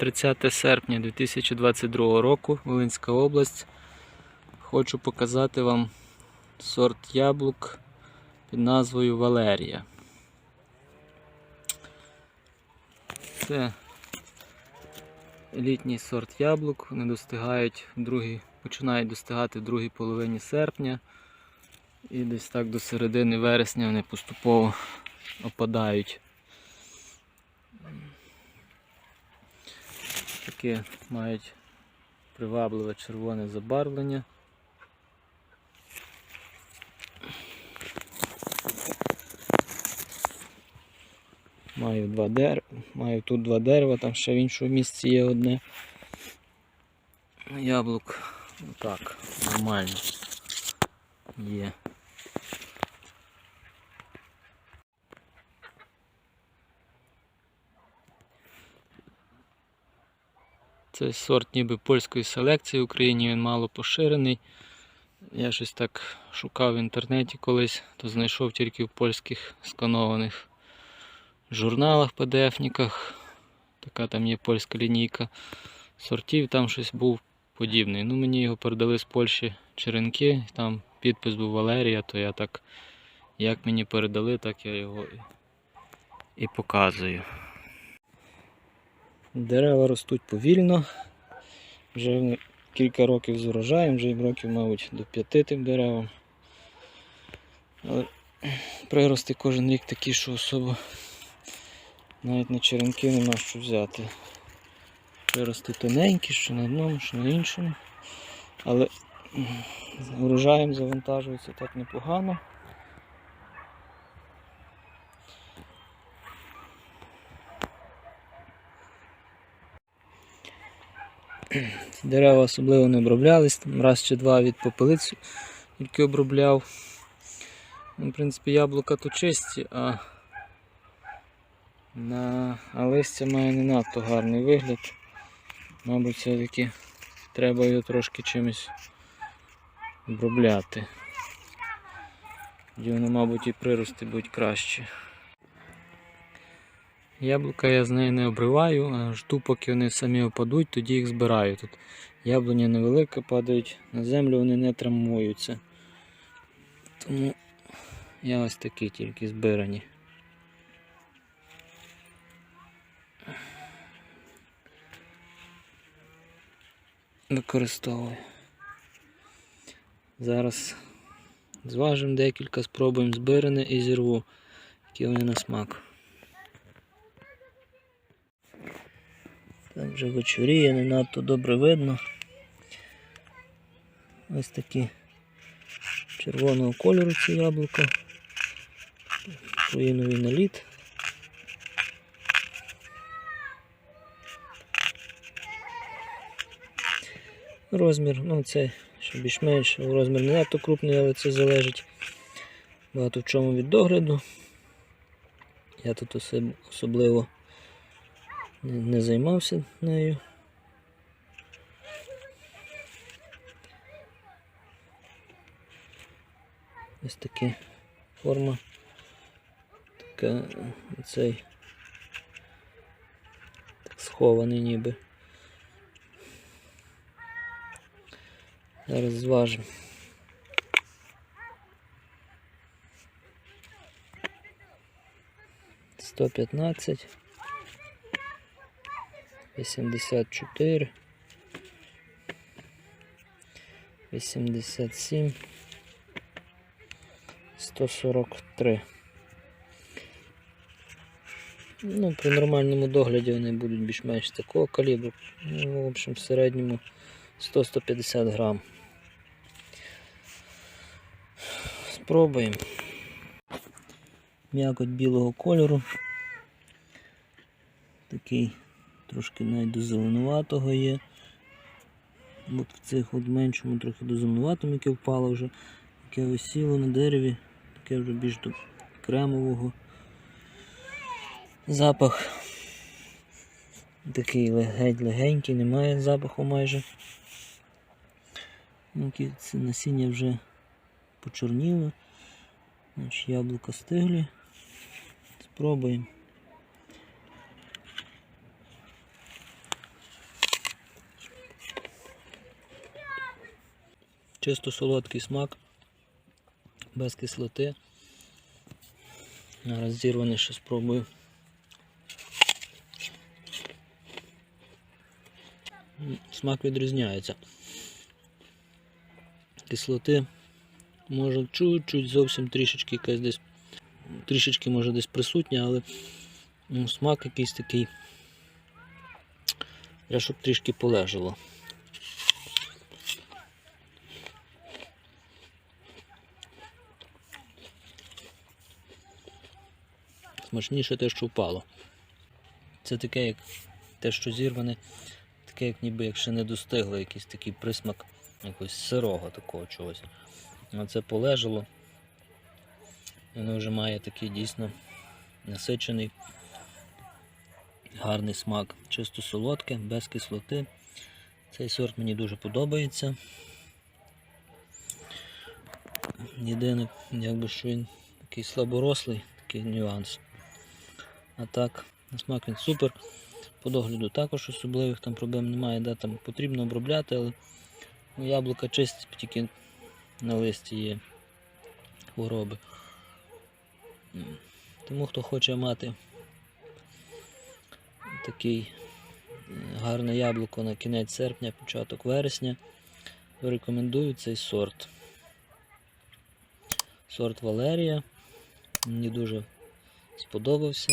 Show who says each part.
Speaker 1: 30 серпня 2022 року, Волинська область. Хочу показати вам сорт яблук під назвою Валерія. Це літній сорт яблук. Вони достигають в починають достигати в другій половині серпня. І десь так до середини вересня вони поступово опадають. Таке мають привабливе червоне забарвлення. Маю два дерева, маю тут два дерева, там ще в іншому місці є одне. Яблук так, нормально є. Це сорт ніби польської селекції в Україні, він мало поширений. Я щось так шукав в інтернеті колись, то знайшов тільки в польських сканованих журналах, PDF-ніках. Така там є польська лінійка. Сортів там щось був подібний. Ну, мені його передали з Польщі черенки, там підпис був Валерія, то я так, як мені передали, так я його і, і показую. Дерева ростуть повільно. Вже кілька років з урожаєм, вже їм років, мабуть, до п'яти тим деревам. Але прирости кожен рік такі, що особо навіть на черенки нема що взяти. Прирости тоненькі, що на одному, що на іншому. Але урожаєм завантажується так непогано. Дерева особливо не оброблялись, там раз чи два від попелиць тільки обробляв. Ну, В принципі, яблука то чисті, а, на... а листя має не надто гарний вигляд. Мабуть, все-таки треба його трошки чимось обробляти. Тоді воно, мабуть, і прирости будуть кращі. Яблука я з неї не обриваю, жду, поки вони самі опадуть, тоді їх збираю. Тут яблуня невелика, падають на землю, вони не травмуються. Тому я ось такі тільки збирані. Використовую. Зараз зважимо декілька, спробуємо збиране і зірву, які вони на смак. Так вже вечоріє, не надто добре видно. Ось такі червоного кольору ці яблука. Руїновий наліт. Розмір, ну це ще більш-менш розмір не надто крупний, але це залежить багато в чому від догляду. Я тут особливо не, займався нею. Ось такі форма. Така цей так схований ніби. Зараз зважимо. Сто п'ятнадцять. 84, 87, 143. Ну, при нормальному догляді вони будуть більш-менш такого калібру. Ну, в общем, в середньому 100-150 грам. Спробуємо. М'якоть білого кольору. Такий трошки навіть до зеленуватого є. От в цих от меншому трохи до зеленуватому, яке впало вже, яке висіло на дереві, таке вже більш до кремового. Запах такий легень легенький, немає запаху майже. Ну, Це насіння вже почорніло. Значить, яблука стиглі. Спробуємо. Чисто солодкий смак, без кислоти. Зараз зірваний ще спробую. Смак відрізняється. Кислоти може чуть-чуть зовсім трішечки якась десь трішечки може десь присутня, але ну, смак якийсь такий. Я щоб трішки полежало. Смачніше те, що впало. Це таке, як те, що зірване, таке, як ніби як ще не достигло, якийсь такий присмак якогось сирого такого чогось. Це полежало. Воно вже має такий дійсно насичений, гарний смак. Чисто солодке, без кислоти. Цей сорт мені дуже подобається. Єдине, якби що він такий слаборослий, такий нюанс. А так, на смак він супер. По догляду також особливих там проблем немає, де там потрібно обробляти, але ну, яблука чисті, тільки на листі є хвороби. Тому хто хоче мати такий гарне яблуко на кінець серпня, початок вересня, рекомендую цей сорт. Сорт Валерія. Мені дуже сподобався.